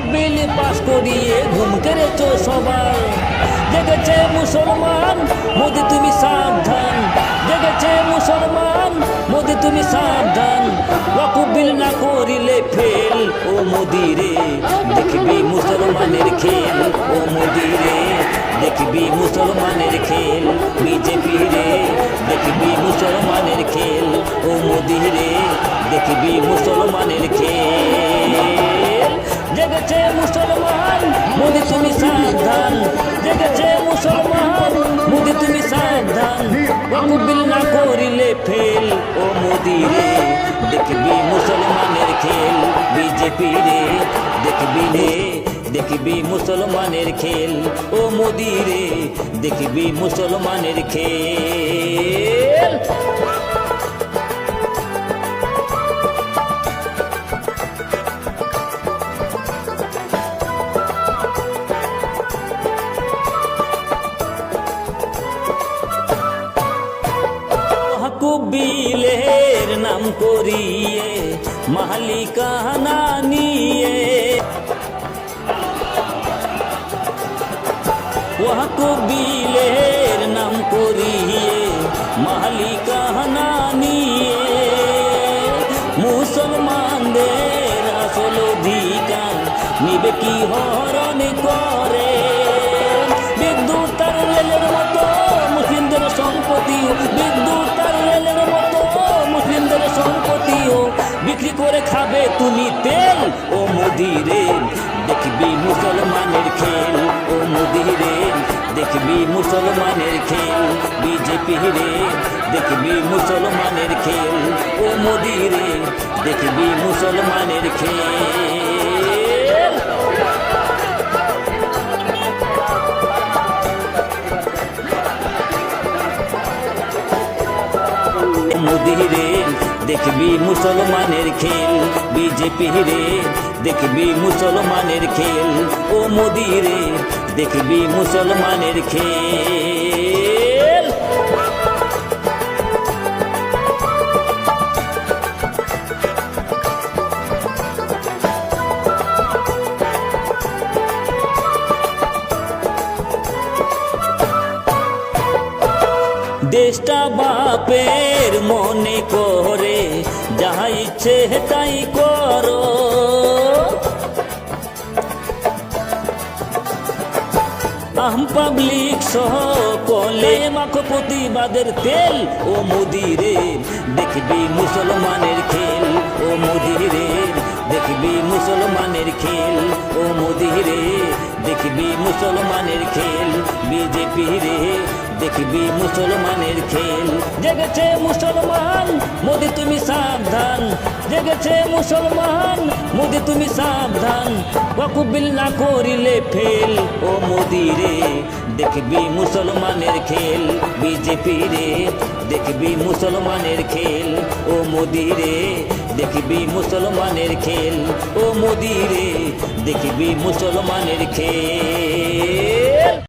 বিল পাশ করিয়ে ঘুম কেড়েছ সবাই। জেগেছে মুসলমান, মোদি তুমি সাবধান। জেগেছে মুসলমান, মোদি তুমি সাবধান। ওয়াকুব বিল না করিলে ফেল, ও মোদি রে। দেখবি মুসলমানের খেল, ও মোদি রে। দেখবি মুসলমানের খেল, বিজেপি রে। দেখবি মুসলমানের খেল, ও মোদি রে। দেখবি মুসলমানের খেল। জেগেছে মুসলমান, মোদি তুমি সাবধান। জেগেছে মুসলমান, মোদি তুমি সাবধান। ওয়াকুবিল না করিলে ফেল, ও মোদি রে, দেখবি মুসলমানের খেল। বিজেপি রে, দেখবি রে, দেখবি মুসলমানের খেল। ও মোদি রে, দেখবি মুসলমানের খেল। কবিলের নাম করিয়ে, মালিকানা নিয়ে। ওহ কবিলের নাম করিয়ে, মালিকানা নিয়ে। মুসলমানদের আসল অধিকার নিবে কি হরণ করে। বিদ্যুৎ আর রেলের মতো মুসলিমদের সম্পত্তিও বিক্রি করে খাবে তুমি তেল। ও মোদি রে দেখবি মুসলমানের খেল। ও মোদি রে দেখবি মুসলমানের খেল। বিজেপি রে, দেখবি মুসলমানের খেল। ও মোদি রে দেখবি মুসলমানের খেল। মোদি রে দেখবি মুসলমানের খেল বিজেপি রে। দেখবি মুসলমানের খেল ও মোদি রে। দেখবি মুসলমানের খেল। দেশটা বাপের মনে করে যাহা ইচ্ছে তাই করো। আহম পাবলিক সহ কলে মাখো প্রতিবাদের তেল, ও মোদি রে দেখবি দেখবি মুসলমানের খেল বিজেপি রে, দেখবি মুসলমানের খেল। জেগেছে মুসলমান, মোদি তুমি সাবধান। জেগেছে মুসলমান, মোদি তুমি সাবধান। ওয়াকুবিল না করিলে ফেল, ও মোদি রে, দেখবি মুসলমানের খেল বিজেপি রে, দেখবি মুসলমানের খেল, ও মোদি রে। দেখবি মুসলমানের খেল। ও মোদি রে দেখবি মুসলমানের খেল।